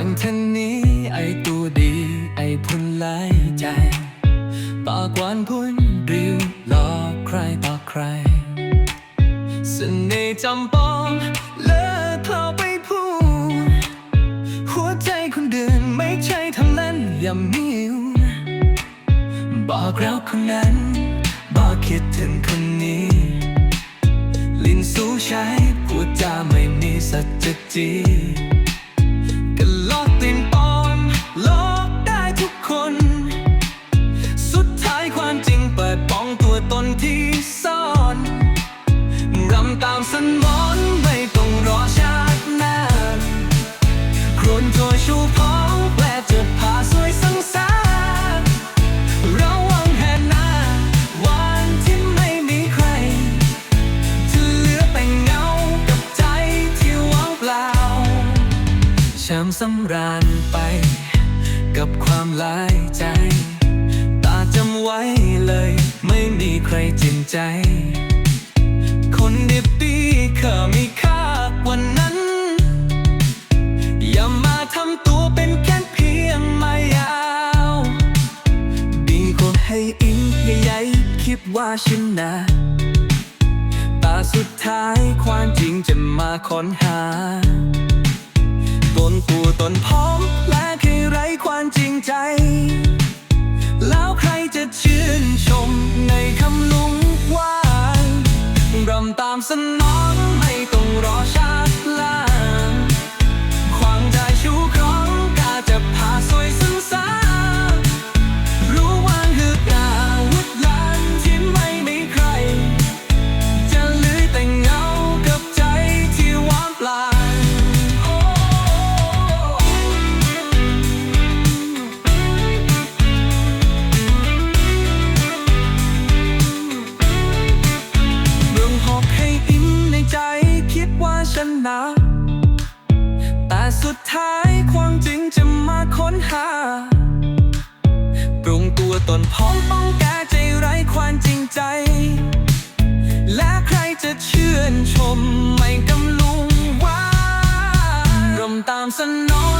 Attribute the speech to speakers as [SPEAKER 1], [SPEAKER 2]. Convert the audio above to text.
[SPEAKER 1] ทางนี้ ไอตัวดี ไอพุ่นไล่ใจ ปากหวานพุ่นริ้วหลอกใครต่อใครเสน่ห์จำปองเลิกเข้าไปพูดหัวใจคนเดินไม่ใช่ทำเล่นอย่ามิวบอกเราคนนั้น บอกคิดถึงคนนี้ ลิ้นสู้ใช้พูดจาไม่มีสัจจี มสนอนไม่ต้องรอชาติหน้าโครนตัวชูพ้องแปลจะพาสวยสังสารระวังแห่หน้าวันที่ไม่มีใครจะเหลือแต่เงากับใจที่ว่างเปล่าช้ำสำราญไป กับความลายใจ ตาจำไว้เลย ไม่มีใครจริงใจ ให้อิงให้ใหญ่คิดว่าฉันนะแตาสุดท้ายความจริงจะมาค้นหาตนตัวตนพร้อมและใครไร้ความจริงใจ แล้วใครจะชื่นชมในคำลุงว่ารำตามสนอง นาแต่สุดท้ายความจริงจะมาค้นหา ปรุงตัวตนพร้อมป้องแก้ใจไร้ความจริงใจ และใครจะเชื่นชมไม่กำลุงว่า รมตามสนอง